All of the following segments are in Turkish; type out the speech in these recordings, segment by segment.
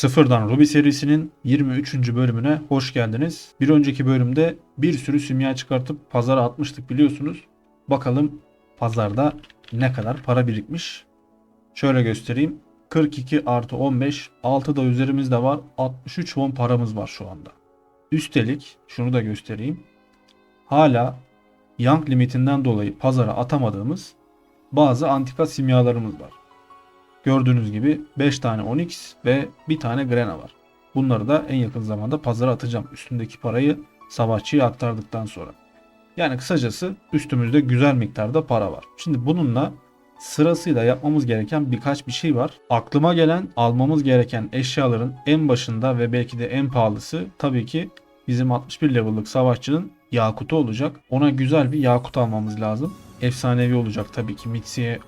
Sıfırdan Ruby serisinin 23. bölümüne hoş geldiniz. Bir önceki bölümde bir sürü simya çıkartıp pazara atmıştık biliyorsunuz. Bakalım pazarda ne kadar para birikmiş. Şöyle göstereyim. 42 artı 15. 6 da üzerimizde var. 63 won paramız var şu anda. Üstelik şunu da göstereyim. Hala Young limitinden dolayı pazara atamadığımız bazı antika simyalarımız var. Gördüğünüz gibi 5 tane Onyx ve bir tane Grena var. Bunları da en yakın zamanda pazara atacağım. Üstündeki parayı savaşçıya aktardıktan sonra. Yani kısacası üstümüzde güzel miktarda para var. Şimdi bununla sırasıyla yapmamız gereken birkaç bir şey var. Aklıma gelen almamız gereken eşyaların en başında ve belki de en pahalısı tabii ki bizim 61 level'lık savaşçının yakutu olacak. Ona güzel bir yakut almamız lazım. Efsanevi olacak tabii ki. Mitsi'ye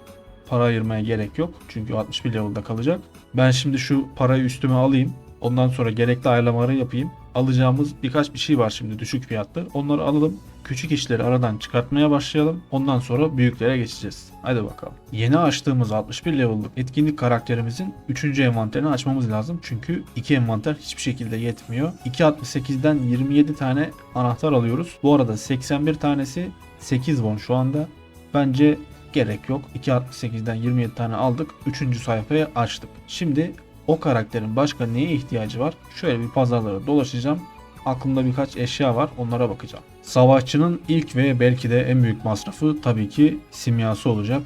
para ayırmaya gerek yok. Çünkü 61 level'da kalacak. Ben şimdi şu parayı üstüme alayım. Ondan sonra gerekli ayarlamaları yapayım. Alacağımız birkaç bir şey var şimdi düşük fiyatlı. Onları alalım. Küçük işleri aradan çıkartmaya başlayalım. Ondan sonra büyüklere geçeceğiz. Hadi bakalım. Yeni açtığımız 61 level'lık etkinlik karakterimizin 3. envanterini açmamız lazım. Çünkü 2 envanter hiçbir şekilde yetmiyor. 2.68'den 27 tane anahtar alıyoruz. Bu arada 81 tanesi 8 won şu anda. Bence gerek yok. 2.68'den 27 tane aldık. 3. sayfayı açtık. Şimdi o karakterin başka neye ihtiyacı var? Şöyle bir pazarlara dolaşacağım. Aklımda birkaç eşya var. Onlara bakacağım. Savaşçının ilk ve belki de en büyük masrafı tabii ki simyası olacak.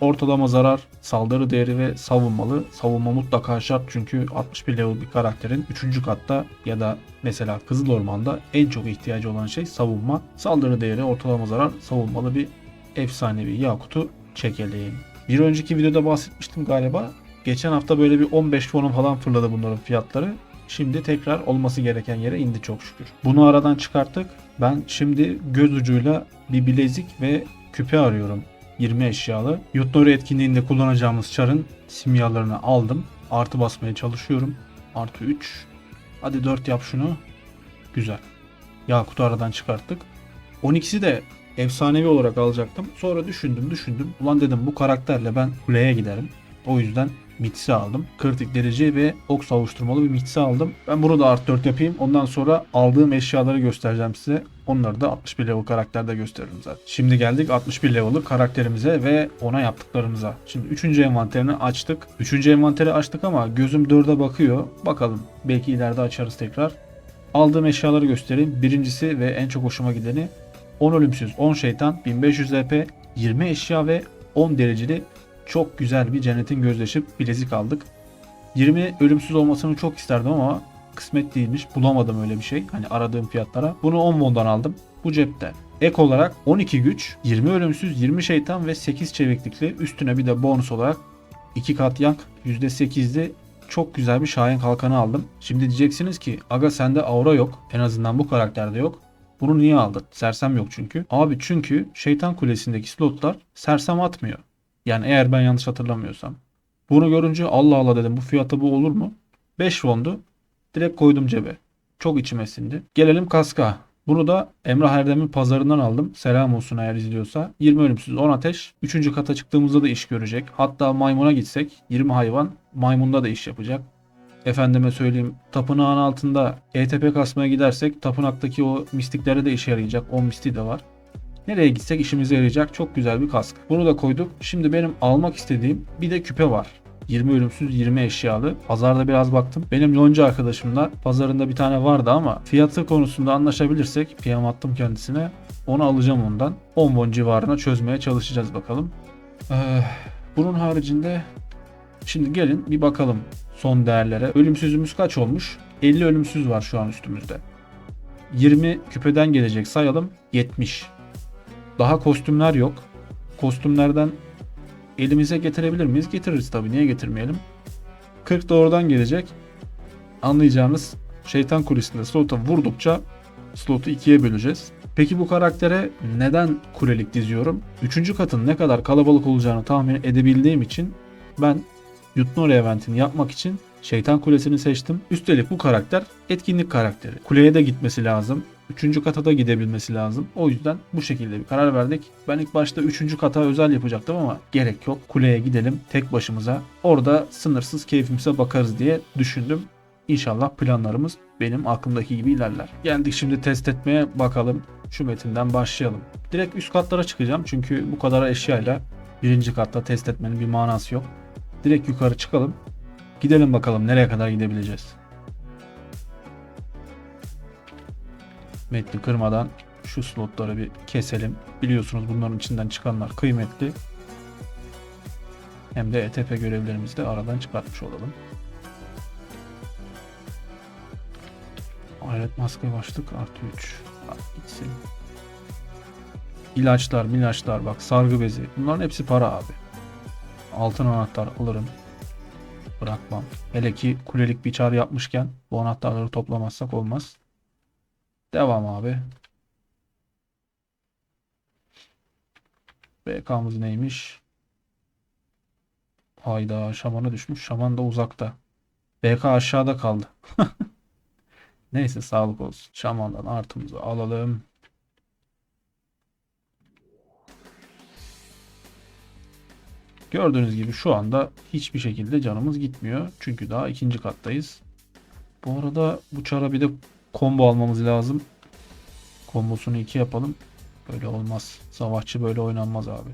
Ortalama zarar, saldırı değeri ve savunmalı. Savunma mutlaka şart çünkü 61 level bir karakterin 3. katta ya da mesela Kızıl Orman'da en çok ihtiyacı olan şey savunma. Saldırı değeri, ortalama zarar, savunmalı bir efsanevi Yakut'u çekelim. Bir önceki videoda bahsetmiştim galiba. Geçen hafta böyle bir 15 fonun falan fırladı bunların fiyatları. Şimdi tekrar olması gereken yere indi çok şükür. Bunu aradan çıkarttık. Ben şimdi göz ucuyla bir bilezik ve küpe arıyorum. 20 eşyalı. Yutnori etkinliğinde kullanacağımız çarın simyalarını aldım. Artı basmaya çalışıyorum. Artı 3. Hadi 4 yap şunu. Güzel. Yakut'u aradan çıkarttık. 12'si de efsanevi olarak alacaktım. Sonra düşündüm düşündüm. Ulan dedim bu karakterle ben kuleye giderim. O yüzden Mitsi aldım. Kritik derece ve ok savuşturmalı bir Mitsi aldım. Ben bunu da art 4 yapayım. Ondan sonra aldığım eşyaları göstereceğim size. Onları da 61 level karakterde gösteririm zaten. Şimdi geldik 61 level'lı karakterimize ve ona yaptıklarımıza. Şimdi 3. envanterini açtık. 3. envanteri açtık ama gözüm 4'e bakıyor. Bakalım belki ileride açarız tekrar. Aldığım eşyaları göstereyim. Birincisi ve en çok hoşuma gideni 10 ölümsüz, 10 şeytan, 1500 EP, 20 eşya ve 10 dereceli çok güzel bir cennetin gözleşip bilezik aldık. 20 ölümsüz olmasını çok isterdim ama kısmet değilmiş. Bulamadım öyle bir şey. Hani aradığım fiyatlara. Bunu 10 won'dan aldım. Bu cepte. Ek olarak 12 güç, 20 ölümsüz, 20 şeytan ve 8 çeviklikli üstüne bir de bonus olarak 2 kat yank %8'li çok güzel bir Şahin kalkanı aldım. Şimdi diyeceksiniz ki aga sende aura yok. En azından bu karakterde yok. Bunu niye aldın? Sersem yok çünkü. Abi çünkü şeytan kulesindeki slotlar sersem atmıyor. Yani eğer ben yanlış hatırlamıyorsam. Bunu görünce Allah Allah dedim bu fiyata bu olur mu? 5 wondu. Direkt koydum cebe. Çok içime sindi. Gelelim kaska. Bunu da Emrah Erdem'in pazarından aldım. Selam olsun eğer izliyorsa. 20 ölümsüz 10 ateş. 3. kata çıktığımızda da iş görecek. Hatta maymuna gitsek 20 hayvan maymunda da iş yapacak. Efendime söyleyeyim tapınağın altında ETP kasmaya gidersek tapınaktaki o mistiklere de işe yarayacak. 10 misti de var. Nereye gitsek işimize yarayacak çok güzel bir kask. Bunu da koyduk. Şimdi benim almak istediğim bir de küpe var. 20 ölümsüz 20 eşyalı. Pazarda biraz baktım. Benim yonca arkadaşımla pazarında bir tane vardı ama fiyatı konusunda anlaşabilirsek PM attım kendisine. Onu alacağım ondan. 10 won civarına çözmeye çalışacağız bakalım. Ee, bunun haricinde şimdi gelin bir bakalım son değerlere. Ölümsüzümüz kaç olmuş? 50 ölümsüz var şu an üstümüzde. 20 küpeden gelecek sayalım 70. Daha kostümler yok. Kostümlerden elimize getirebilir miyiz? Getiririz tabii. Niye getirmeyelim? 40 da oradan gelecek. Anlayacağınız şeytan kulisinde slota vurdukça slotu ikiye böleceğiz. Peki bu karaktere neden kulelik diziyorum? Üçüncü katın ne kadar kalabalık olacağını tahmin edebildiğim için ben Yutnori eventini yapmak için Şeytan Kulesi'ni seçtim. Üstelik bu karakter etkinlik karakteri. Kuleye de gitmesi lazım. Üçüncü kata da gidebilmesi lazım. O yüzden bu şekilde bir karar verdik. Ben ilk başta üçüncü kata özel yapacaktım ama gerek yok. Kuleye gidelim tek başımıza. Orada sınırsız keyfimize bakarız diye düşündüm. İnşallah planlarımız benim aklımdaki gibi ilerler. Geldik şimdi test etmeye bakalım. Şu metinden başlayalım. Direkt üst katlara çıkacağım çünkü bu kadar eşyayla birinci katta test etmenin bir manası yok. Direkt yukarı çıkalım. Gidelim bakalım nereye kadar gidebileceğiz. Metni kırmadan şu slotları bir keselim. Biliyorsunuz bunların içinden çıkanlar kıymetli. Hem de ETP görevlerimizi de aradan çıkartmış olalım. Alet maske başlık artı 3. Bak gitsin. İlaçlar, milaçlar bak sargı bezi. Bunların hepsi para abi. Altın anahtar alırım. Bırakmam. Hele ki kulelik bir çağrı yapmışken bu anahtarları toplamazsak olmaz. Devam abi. BK'mız neymiş? Hayda şamana düşmüş. Şaman da uzakta. BK aşağıda kaldı. Neyse sağlık olsun. Şamandan artımızı alalım. Gördüğünüz gibi şu anda hiçbir şekilde canımız gitmiyor. Çünkü daha ikinci kattayız. Bu arada bu çara bir de combo almamız lazım. Kombosunu iki yapalım. Böyle olmaz. Savaşçı böyle oynanmaz abi.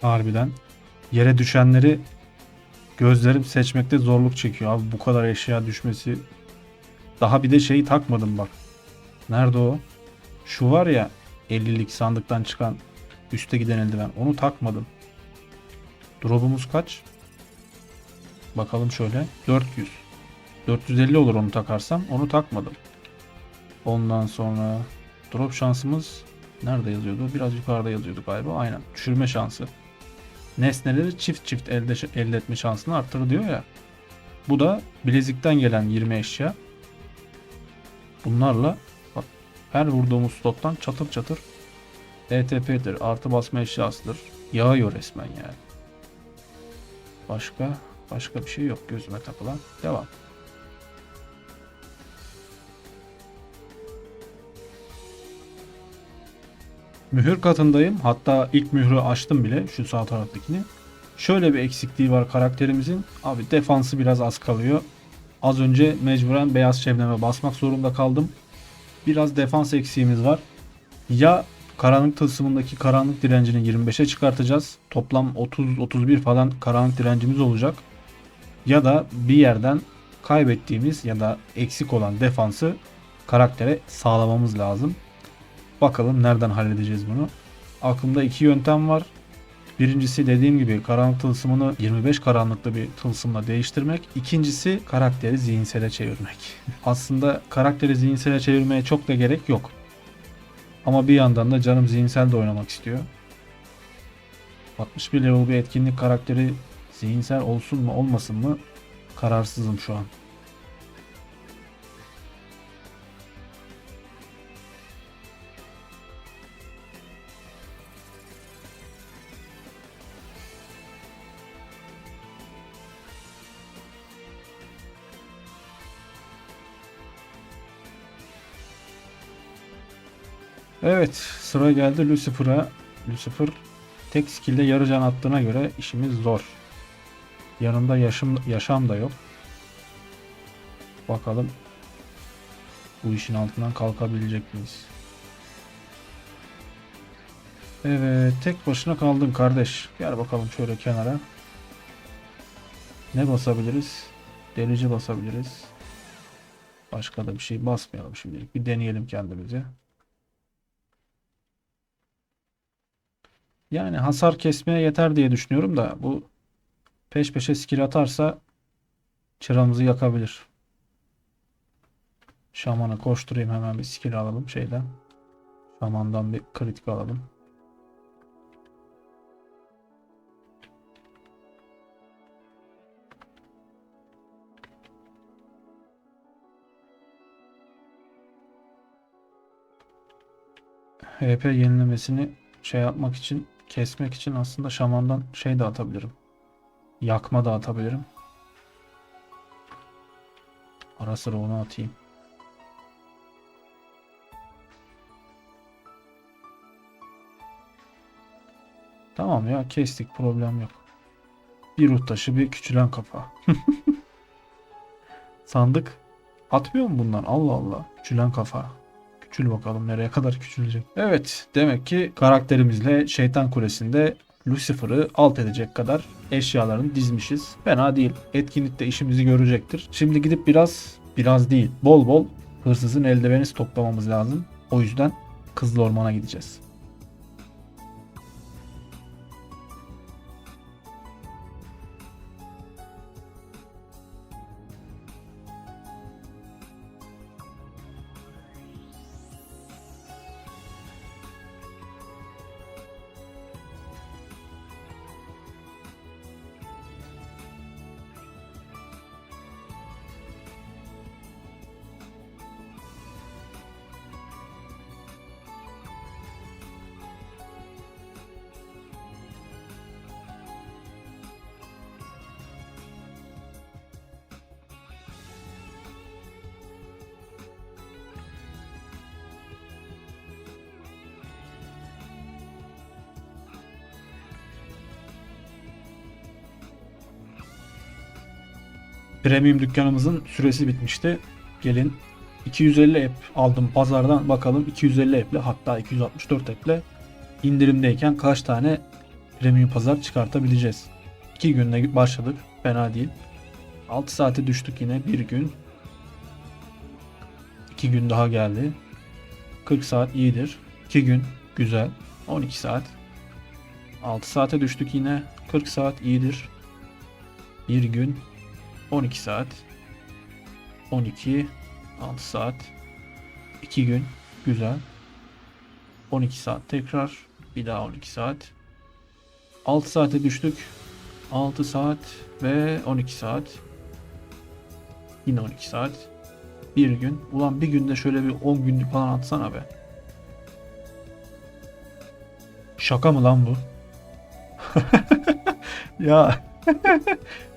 Harbiden. Yere düşenleri gözlerim seçmekte zorluk çekiyor. Abi bu kadar eşya düşmesi. Daha bir de şeyi takmadım bak. Nerede o? Şu var ya 50'lik sandıktan çıkan üste giden eldiven. Onu takmadım. Drop'umuz kaç? Bakalım şöyle. 400. 450 olur onu takarsam. Onu takmadım. Ondan sonra drop şansımız nerede yazıyordu? Biraz yukarıda yazıyordu galiba. Aynen. Düşürme şansı. Nesneleri çift çift elde, elde etme şansını arttırır diyor ya. Bu da bilezikten gelen 20 eşya. Bunlarla bak, her vurduğumuz slottan çatır çatır ETP'dir. Artı basma eşyasıdır. Yağıyor resmen yani. Başka başka bir şey yok gözüme takılan. Devam. Mühür katındayım. Hatta ilk mührü açtım bile şu sağ taraftakini. Şöyle bir eksikliği var karakterimizin. Abi defansı biraz az kalıyor. Az önce mecburen beyaz şebneme basmak zorunda kaldım. Biraz defans eksiğimiz var. Ya karanlık tılsımındaki karanlık direncini 25'e çıkartacağız. Toplam 30-31 falan karanlık direncimiz olacak. Ya da bir yerden kaybettiğimiz ya da eksik olan defansı karaktere sağlamamız lazım. Bakalım nereden halledeceğiz bunu. Aklımda iki yöntem var. Birincisi dediğim gibi karanlık tılsımını 25 karanlıklı bir tılsımla değiştirmek. İkincisi karakteri zihinsele çevirmek. Aslında karakteri zihinsele çevirmeye çok da gerek yok. Ama bir yandan da canım zihinsel de oynamak istiyor. 61 level bir etkinlik karakteri zihinsel olsun mu olmasın mı kararsızım şu an. Evet sıra geldi Lucifer'a. Lucifer tek skill'de yarı can attığına göre işimiz zor. Yanında yaşım, yaşam da yok. Bakalım bu işin altından kalkabilecek miyiz? Evet tek başına kaldın kardeş. Gel bakalım şöyle kenara. Ne basabiliriz? Delici basabiliriz. Başka da bir şey basmayalım şimdilik. Bir deneyelim kendimizi. Yani hasar kesmeye yeter diye düşünüyorum da bu peş peşe skill atarsa çıramızı yakabilir. Şaman'a koşturayım hemen bir skill alalım şeyden. Şamandan bir kritik alalım. HP yenilemesini şey yapmak için kesmek için aslında şamandan şey de atabilirim. Yakma da atabilirim. Ara sıra onu atayım. Tamam ya kestik problem yok. Bir ruh taşı bir küçülen kafa. Sandık atmıyor mu bundan? Allah Allah. Küçülen kafa. Küçül bakalım nereye kadar küçülecek. Evet demek ki karakterimizle şeytan kulesinde Lucifer'ı alt edecek kadar eşyalarını dizmişiz. Fena değil. Etkinlikte işimizi görecektir. Şimdi gidip biraz, biraz değil, bol bol hırsızın eldiveni toplamamız lazım. O yüzden Kızıl Orman'a gideceğiz. Premium dükkanımızın süresi bitmişti. Gelin 250 app aldım pazardan bakalım 250 app'le hatta 264 app'le indirimdeyken kaç tane premium pazar çıkartabileceğiz. 2 günde başladık. Fena değil. 6 saate düştük yine bir gün. 2 gün daha geldi. 40 saat iyidir. 2 gün güzel. 12 saat. 6 saate düştük yine. 40 saat iyidir. Bir gün 12 saat 12 6 saat 2 gün güzel. 12 saat tekrar bir daha 12 saat. 6 saate düştük 6 saat ve 12 saat. Yine 12 saat bir gün. Ulan bir günde şöyle bir 10 günlük falan atsana be. Şaka mı lan bu? Ya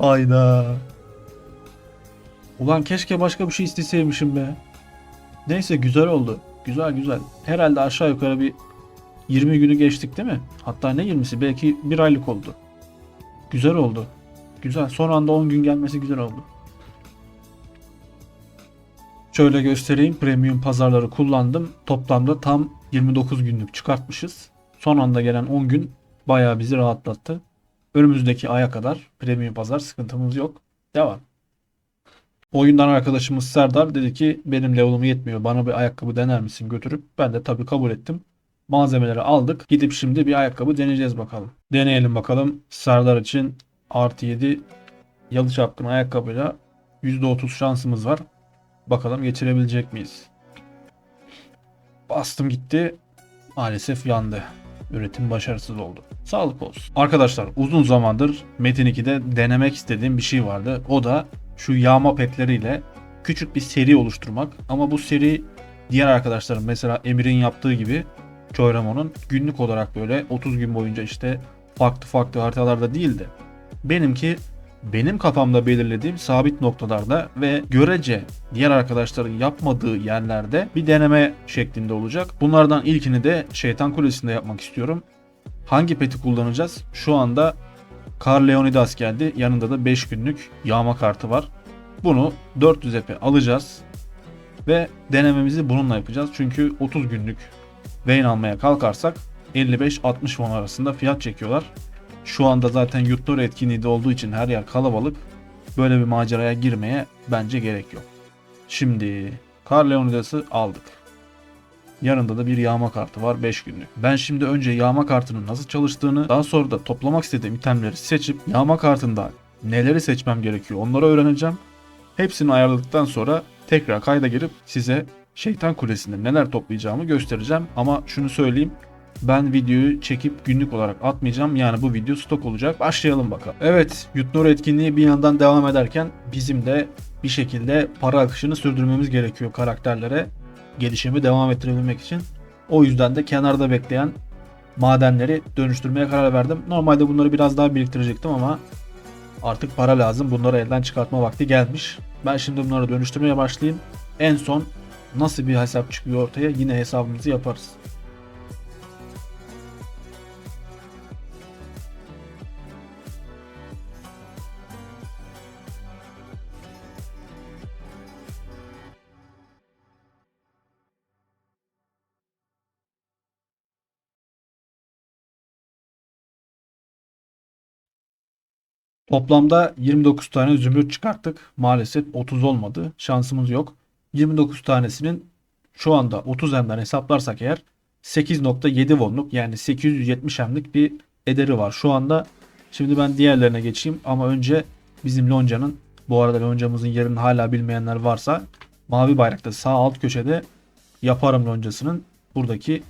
Ayda. Ulan keşke başka bir şey isteseymişim be. Neyse güzel oldu. Güzel güzel. Herhalde aşağı yukarı bir 20 günü geçtik değil mi? Hatta ne 20'si belki bir aylık oldu. Güzel oldu. Güzel. Son anda 10 gün gelmesi güzel oldu. Şöyle göstereyim. Premium pazarları kullandım. Toplamda tam 29 günlük çıkartmışız. Son anda gelen 10 gün bayağı bizi rahatlattı. Önümüzdeki aya kadar premium pazar sıkıntımız yok. Devam. Oyundan arkadaşımız Serdar dedi ki benim level'ım yetmiyor. Bana bir ayakkabı dener misin götürüp ben de tabii kabul ettim. Malzemeleri aldık. Gidip şimdi bir ayakkabı deneyeceğiz bakalım. Deneyelim bakalım. Serdar için artı 7 yalı çapkın ayakkabıyla %30 şansımız var. Bakalım geçirebilecek miyiz? Bastım gitti. Maalesef yandı. Üretim başarısız oldu. Sağlık olsun. Arkadaşlar uzun zamandır Metin 2'de denemek istediğim bir şey vardı. O da şu yağma petleriyle küçük bir seri oluşturmak. Ama bu seri diğer arkadaşlarım mesela Emir'in yaptığı gibi Çoyramon'un günlük olarak böyle 30 gün boyunca işte farklı farklı haritalarda değil de benimki benim kafamda belirlediğim sabit noktalarda ve görece diğer arkadaşların yapmadığı yerlerde bir deneme şeklinde olacak. Bunlardan ilkini de Şeytan Kulesi'nde yapmak istiyorum. Hangi peti kullanacağız? Şu anda Kar Leonidas geldi. Yanında da 5 günlük yağma kartı var. Bunu 400 epe alacağız. Ve denememizi bununla yapacağız. Çünkü 30 günlük Vayne almaya kalkarsak 55-60 won arasında fiyat çekiyorlar. Şu anda zaten Yutnor etkinliği de olduğu için her yer kalabalık. Böyle bir maceraya girmeye bence gerek yok. Şimdi Kar Leonidas'ı aldık. Yanında da bir yağma kartı var 5 günlük. Ben şimdi önce yağma kartının nasıl çalıştığını, daha sonra da toplamak istediğim itemleri seçip yağma kartında neleri seçmem gerekiyor onları öğreneceğim. Hepsini ayarladıktan sonra tekrar kayda girip size Şeytan Kulesi'nde neler toplayacağımı göstereceğim. Ama şunu söyleyeyim. Ben videoyu çekip günlük olarak atmayacağım. Yani bu video stok olacak. Başlayalım bakalım. Evet, Yutnor etkinliği bir yandan devam ederken bizim de bir şekilde para akışını sürdürmemiz gerekiyor karakterlere. Gelişimi devam ettirebilmek için. O yüzden de kenarda bekleyen madenleri dönüştürmeye karar verdim. Normalde bunları biraz daha biriktirecektim ama artık para lazım. Bunları elden çıkartma vakti gelmiş. Ben şimdi bunları dönüştürmeye başlayayım. En son nasıl bir hesap çıkıyor ortaya yine hesabımızı yaparız. Toplamda 29 tane zümrüt çıkarttık. Maalesef 30 olmadı. Şansımız yok. 29 tanesinin şu anda 30 M'den hesaplarsak eğer 8.7 wonluk yani 870 M'lik bir ederi var şu anda. Şimdi ben diğerlerine geçeyim ama önce bizim loncanın bu arada loncamızın yerini hala bilmeyenler varsa mavi bayrakta sağ alt köşede yaparım loncasının buradaki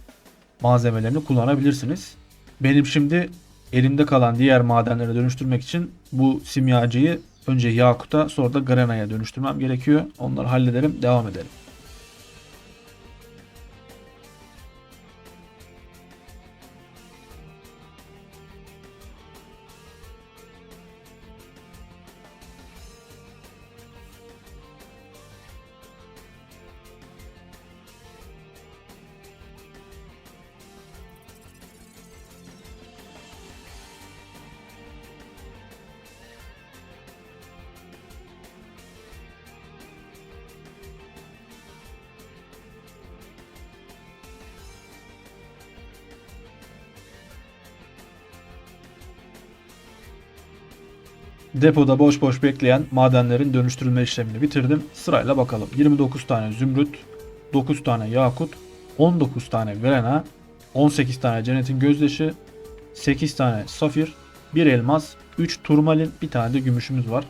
malzemelerini kullanabilirsiniz. Benim şimdi elimde kalan diğer madenlere dönüştürmek için bu simyacıyı önce Yakut'a sonra da Grana'ya dönüştürmem gerekiyor. Onları hallederim devam edelim. Depoda boş boş bekleyen madenlerin dönüştürülme işlemini bitirdim. Sırayla bakalım. 29 tane zümrüt, 9 tane yakut, 19 tane grena, 18 tane cennetin gözyaşı, 8 tane safir, 1 elmas, 3 turmalin, bir tane de gümüşümüz var.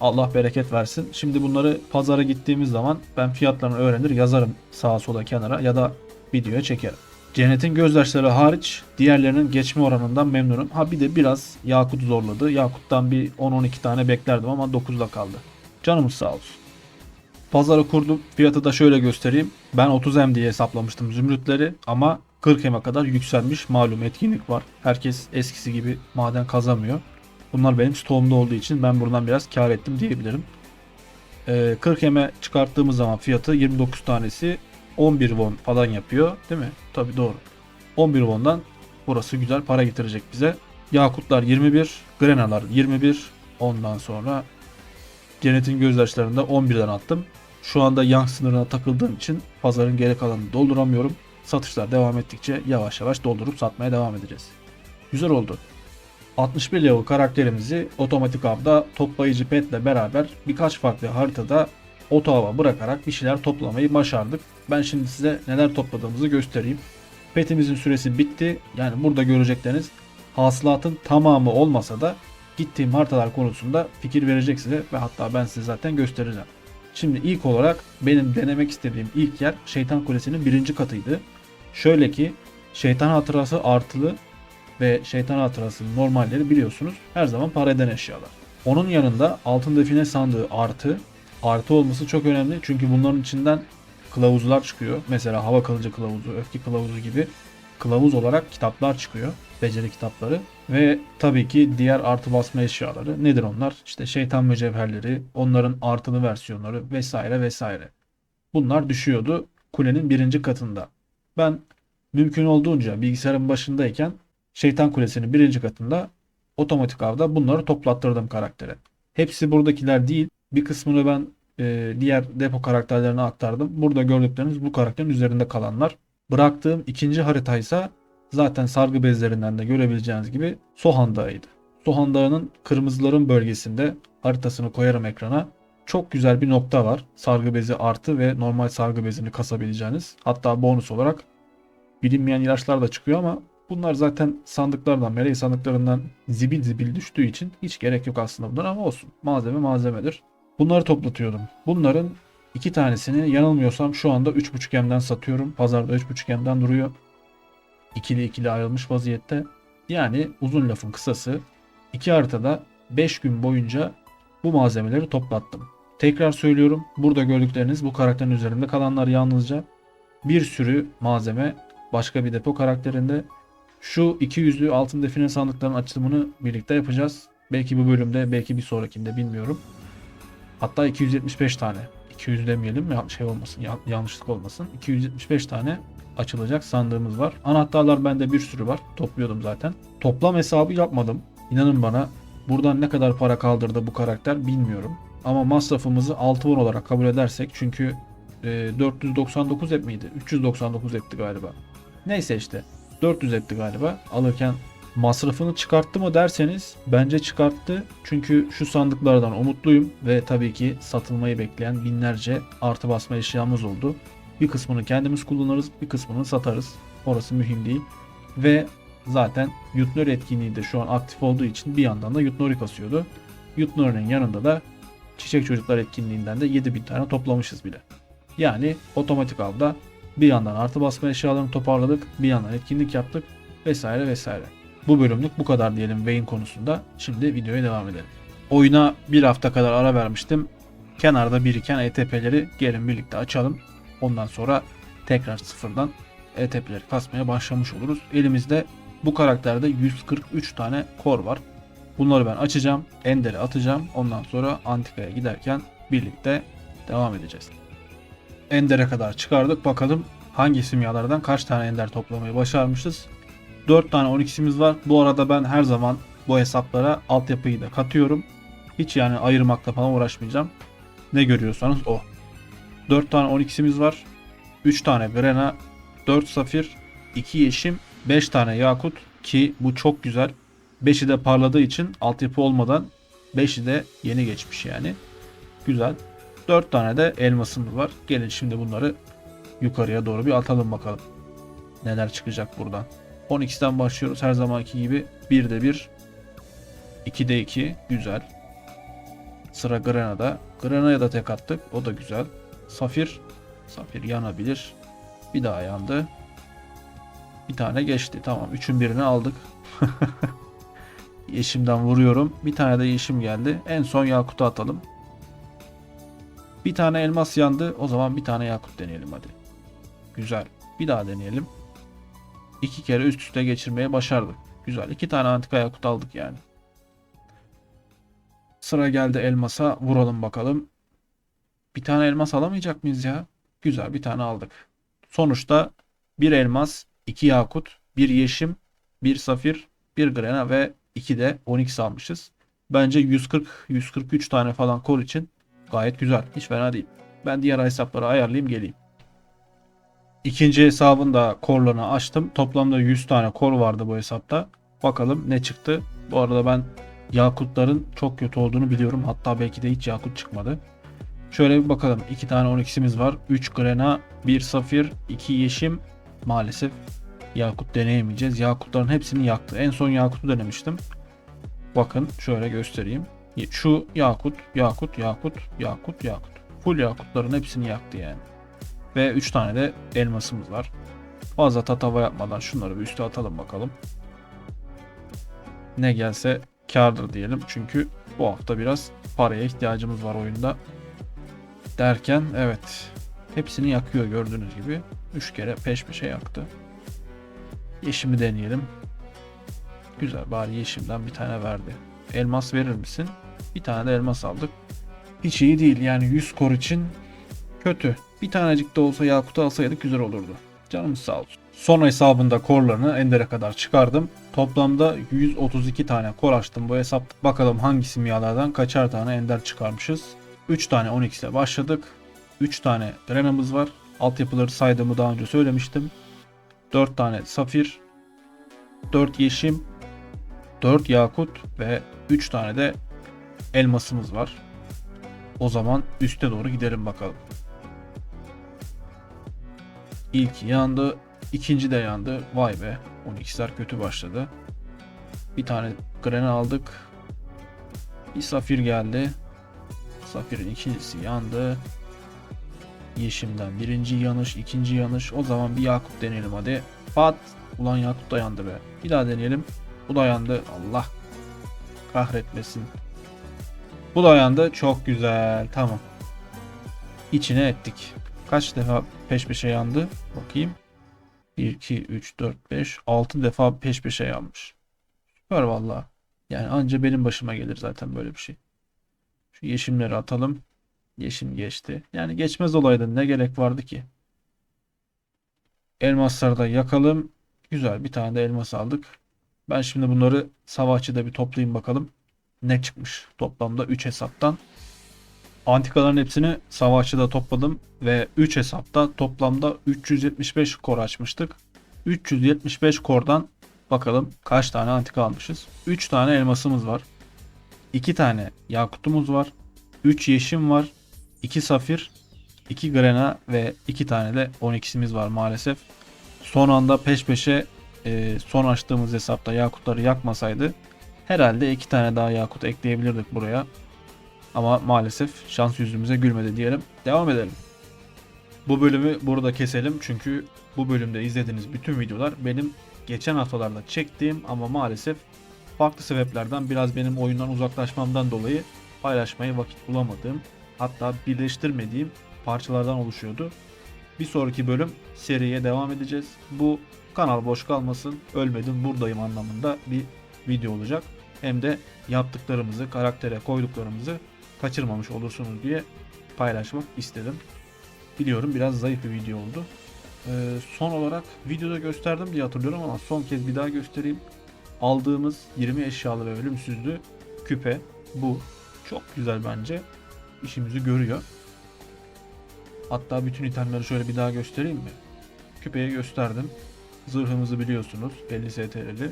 Allah bereket versin. Şimdi bunları pazara gittiğimiz zaman ben fiyatlarını öğrenir yazarım sağa sola kenara ya da videoya çekerim. Cennetin gözyaşları hariç diğerlerinin geçme oranından memnunum. Ha bir de biraz Yakut zorladı. Yakut'tan bir 10-12 tane beklerdim ama 9'da kaldı. Canımız sağ olsun. Pazarı kurdum. Fiyatı da şöyle göstereyim. Ben 30M diye hesaplamıştım zümrütleri ama 40M'e kadar yükselmiş. Malum etkinlik var. Herkes eskisi gibi maden kazamıyor. Bunlar benim stoğumda olduğu için ben buradan biraz kar ettim diyebilirim. Ee, 40M'e çıkarttığımız zaman fiyatı 29 tanesi 11 won falan yapıyor değil mi? Tabi doğru. 11 won'dan burası güzel para getirecek bize. Yakutlar 21, Grenalar 21. Ondan sonra Cennetin gözyaşlarını da 11'den attım. Şu anda yang sınırına takıldığım için pazarın geri kalanını dolduramıyorum. Satışlar devam ettikçe yavaş yavaş doldurup satmaya devam edeceğiz. Güzel oldu. 61 level karakterimizi otomatik avda toplayıcı petle beraber birkaç farklı haritada oto hava bırakarak bir şeyler toplamayı başardık. Ben şimdi size neler topladığımızı göstereyim. Petimizin süresi bitti. Yani burada görecekleriniz hasılatın tamamı olmasa da gittiğim haritalar konusunda fikir verecek size ve hatta ben size zaten göstereceğim. Şimdi ilk olarak benim denemek istediğim ilk yer Şeytan Kulesi'nin birinci katıydı. Şöyle ki Şeytan Hatırası artılı ve Şeytan Hatırası'nın normalleri biliyorsunuz her zaman para eden eşyalar. Onun yanında altın define sandığı artı. Artı olması çok önemli çünkü bunların içinden kılavuzlar çıkıyor. Mesela hava kılıcı kılavuzu, öfke kılavuzu gibi kılavuz olarak kitaplar çıkıyor. Beceri kitapları. Ve tabii ki diğer artı basma eşyaları. Nedir onlar? İşte şeytan mücevherleri, onların artılı versiyonları vesaire vesaire. Bunlar düşüyordu kulenin birinci katında. Ben mümkün olduğunca bilgisayarın başındayken şeytan kulesinin birinci katında otomatik avda bunları toplattırdım karaktere. Hepsi buradakiler değil. Bir kısmını ben e, diğer depo karakterlerine aktardım. Burada gördükleriniz bu karakterin üzerinde kalanlar. Bıraktığım ikinci haritaysa zaten sargı bezlerinden de görebileceğiniz gibi Sohan Dağı'ydı. Sohan Dağı'nın kırmızıların bölgesinde haritasını koyarım ekrana. Çok güzel bir nokta var. Sargı bezi artı ve normal sargı bezini kasabileceğiniz. Hatta bonus olarak bilinmeyen ilaçlar da çıkıyor ama bunlar zaten sandıklardan, meleği sandıklarından zibil zibil düştüğü için hiç gerek yok aslında bunlar ama olsun. Malzeme malzemedir. Bunları toplatıyordum. Bunların iki tanesini yanılmıyorsam şu anda 3.5M'den satıyorum. Pazarda 3.5M'den duruyor. İkili ikili ayrılmış vaziyette. Yani uzun lafın kısası iki haritada 5 gün boyunca bu malzemeleri toplattım. Tekrar söylüyorum. Burada gördükleriniz bu karakterin üzerinde kalanlar yalnızca bir sürü malzeme başka bir depo karakterinde. Şu iki yüzlü altın define sandıkların açılımını birlikte yapacağız. Belki bu bölümde, belki bir sonrakinde bilmiyorum. Hatta 275 tane. 200 demeyelim şey olmasın, ya- yanlışlık olmasın. 275 tane açılacak sandığımız var. Anahtarlar bende bir sürü var. Topluyordum zaten. Toplam hesabı yapmadım. İnanın bana buradan ne kadar para kaldırdı bu karakter bilmiyorum. Ama masrafımızı 6 won olarak kabul edersek çünkü e, 499 et miydi? 399 etti galiba. Neyse işte 400 etti galiba. Alırken Masrafını çıkarttı mı derseniz bence çıkarttı. Çünkü şu sandıklardan umutluyum ve tabii ki satılmayı bekleyen binlerce artı basma eşyamız oldu. Bir kısmını kendimiz kullanırız, bir kısmını satarız. Orası mühim değil. Ve zaten Yutnor etkinliği de şu an aktif olduğu için bir yandan da Yutnor'u kasıyordu. Yutnor'un yanında da Çiçek Çocuklar etkinliğinden de 7000 tane toplamışız bile. Yani otomatik avda bir yandan artı basma eşyalarını toparladık, bir yandan etkinlik yaptık vesaire vesaire. Bu bölümlük bu kadar diyelim Vayne konusunda. Şimdi videoya devam edelim. Oyuna bir hafta kadar ara vermiştim. Kenarda biriken ETP'leri gelin birlikte açalım. Ondan sonra tekrar sıfırdan ETP'leri kasmaya başlamış oluruz. Elimizde bu karakterde 143 tane kor var. Bunları ben açacağım. Ender'e atacağım. Ondan sonra Antika'ya giderken birlikte devam edeceğiz. Ender'e kadar çıkardık. Bakalım hangi simyalardan kaç tane Ender toplamayı başarmışız. 4 tane 12'simiz var. Bu arada ben her zaman bu hesaplara altyapıyı da katıyorum. Hiç yani ayırmakla falan uğraşmayacağım. Ne görüyorsanız o. 4 tane 12'simiz var. 3 tane Brena, 4 Safir, 2 Yeşim, 5 tane Yakut ki bu çok güzel. 5'i de parladığı için altyapı olmadan 5'i de yeni geçmiş yani. Güzel. 4 tane de elmasımız var. Gelin şimdi bunları yukarıya doğru bir atalım bakalım. Neler çıkacak buradan. 12'den başlıyoruz her zamanki gibi. 1'de 1, 2'de 2 güzel. Sıra Grana'da. Grana'ya da tek attık. O da güzel. Safir. Safir yanabilir. Bir daha yandı. Bir tane geçti. Tamam. Üçün birini aldık. Yeşimden vuruyorum. Bir tane de yeşim geldi. En son Yakut'u atalım. Bir tane elmas yandı. O zaman bir tane Yakut deneyelim hadi. Güzel. Bir daha deneyelim. İki kere üst üste geçirmeye başardık. Güzel. İki tane antika Yakut aldık yani. Sıra geldi elmasa. Vuralım bakalım. Bir tane elmas alamayacak mıyız ya? Güzel bir tane aldık. Sonuçta bir elmas, iki yakut, bir yeşim, bir safir, bir grena ve iki de 12 almışız. Bence 140-143 tane falan kol için gayet güzel. Hiç fena değil. Ben diğer hesapları ayarlayayım geleyim. İkinci hesabın da korlarını açtım. Toplamda 100 tane kor vardı bu hesapta. Bakalım ne çıktı. Bu arada ben yakutların çok kötü olduğunu biliyorum. Hatta belki de hiç yakut çıkmadı. Şöyle bir bakalım. 2 tane 12'simiz var. 3 grena, 1 safir, 2 yeşim. Maalesef yakut deneyemeyeceğiz. Yakutların hepsini yaktı. En son yakutu denemiştim. Bakın şöyle göstereyim. Şu yakut, yakut, yakut, yakut, yakut. Full yakutların hepsini yaktı yani. Ve 3 tane de elmasımız var. Fazla tatava yapmadan şunları bir üste atalım bakalım. Ne gelse kardır diyelim. Çünkü bu hafta biraz paraya ihtiyacımız var oyunda. Derken evet. Hepsini yakıyor gördüğünüz gibi. 3 kere peş peşe yaktı. Yeşimi deneyelim. Güzel bari yeşimden bir tane verdi. Elmas verir misin? Bir tane de elmas aldık. Hiç iyi değil yani 100 kor için kötü. Bir tanecik de olsa Yakut'u alsaydık güzel olurdu. Canımız sağ olsun. Son hesabında korlarını Ender'e kadar çıkardım. Toplamda 132 tane kor açtım bu hesap. Bakalım hangi simyalardan kaçar tane Ender çıkarmışız. 3 tane 12 ile başladık. 3 tane Drena'mız var. Altyapıları saydığımı daha önce söylemiştim. 4 tane Safir, 4 Yeşim, 4 Yakut ve 3 tane de elmasımız var. O zaman üste doğru gidelim bakalım. İlk yandı. ikinci de yandı. Vay be. 12'ler kötü başladı. Bir tane grena aldık. Bir safir geldi. Safirin ikincisi yandı. Yeşimden birinci yanış, ikinci yanış. O zaman bir yakut deneyelim hadi. Pat. Ulan yakut da yandı be. Bir daha deneyelim. Bu da yandı. Allah kahretmesin. Bu da yandı. Çok güzel. Tamam. İçine ettik. Kaç defa peş peşe yandı? Bakayım. 1, 2, 3, 4, 5, 6 defa peş peşe yanmış. Süper valla. Yani anca benim başıma gelir zaten böyle bir şey. Şu yeşimleri atalım. Yeşim geçti. Yani geçmez olaydı. Ne gerek vardı ki? Elmasları da yakalım. Güzel bir tane de elmas aldık. Ben şimdi bunları savaşçıda bir toplayayım bakalım. Ne çıkmış toplamda 3 hesaptan. Antikaların hepsini savaşçıda topladım ve 3 hesapta toplamda 375 kor açmıştık. 375 kordan Bakalım kaç tane antika almışız. 3 tane elmasımız var. 2 tane yakutumuz var. 3 yeşim var. 2 safir, 2 grena ve 2 tane de 12'simiz var maalesef. Son anda peş peşe e, son açtığımız hesapta yakutları yakmasaydı herhalde 2 tane daha yakut ekleyebilirdik buraya. Ama maalesef şans yüzümüze gülmedi diyelim. Devam edelim. Bu bölümü burada keselim çünkü bu bölümde izlediğiniz bütün videolar benim geçen haftalarda çektiğim ama maalesef farklı sebeplerden biraz benim oyundan uzaklaşmamdan dolayı paylaşmaya vakit bulamadığım hatta birleştirmediğim parçalardan oluşuyordu. Bir sonraki bölüm seriye devam edeceğiz. Bu kanal boş kalmasın, ölmedim buradayım anlamında bir video olacak. Hem de yaptıklarımızı, karaktere koyduklarımızı kaçırmamış olursunuz diye paylaşmak istedim. Biliyorum biraz zayıf bir video oldu. Ee, son olarak videoda gösterdim diye hatırlıyorum ama son kez bir daha göstereyim. Aldığımız 20 eşyalı ve ölümsüzlü küpe bu. Çok güzel bence. İşimizi görüyor. Hatta bütün itemleri şöyle bir daha göstereyim mi? Küpeyi gösterdim. Zırhımızı biliyorsunuz. 50 STR'li.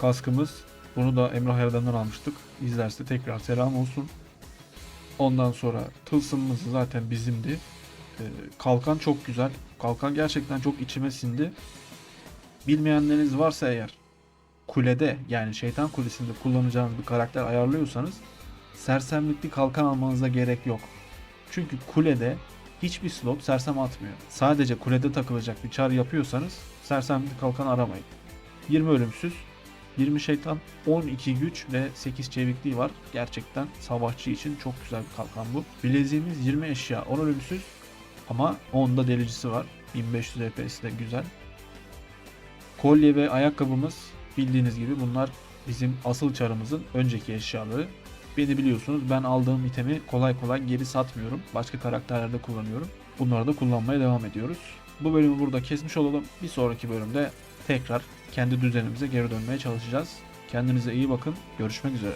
Kaskımız. Bunu da Emrah Erdem'den almıştık. İzlerse tekrar selam olsun. Ondan sonra tılsımımız zaten bizimdi. Ee, kalkan çok güzel. Kalkan gerçekten çok içime sindi. Bilmeyenleriniz varsa eğer kulede yani şeytan kulesinde kullanacağınız bir karakter ayarlıyorsanız sersemlikli kalkan almanıza gerek yok. Çünkü kulede hiçbir slot sersem atmıyor. Sadece kulede takılacak bir çar yapıyorsanız sersemlikli kalkan aramayın. 20 ölümsüz, 20 şeytan, 12 güç ve 8 çevikliği var. Gerçekten savaşçı için çok güzel bir kalkan bu. Bileziğimiz 20 eşya, 10 ölümsüz ama 10'da delicisi var. 1500 EP'si de güzel. Kolye ve ayakkabımız bildiğiniz gibi bunlar bizim asıl çarımızın önceki eşyaları. Beni biliyorsunuz ben aldığım itemi kolay kolay geri satmıyorum. Başka karakterlerde kullanıyorum. Bunları da kullanmaya devam ediyoruz. Bu bölümü burada kesmiş olalım. Bir sonraki bölümde tekrar kendi düzenimize geri dönmeye çalışacağız. Kendinize iyi bakın. Görüşmek üzere.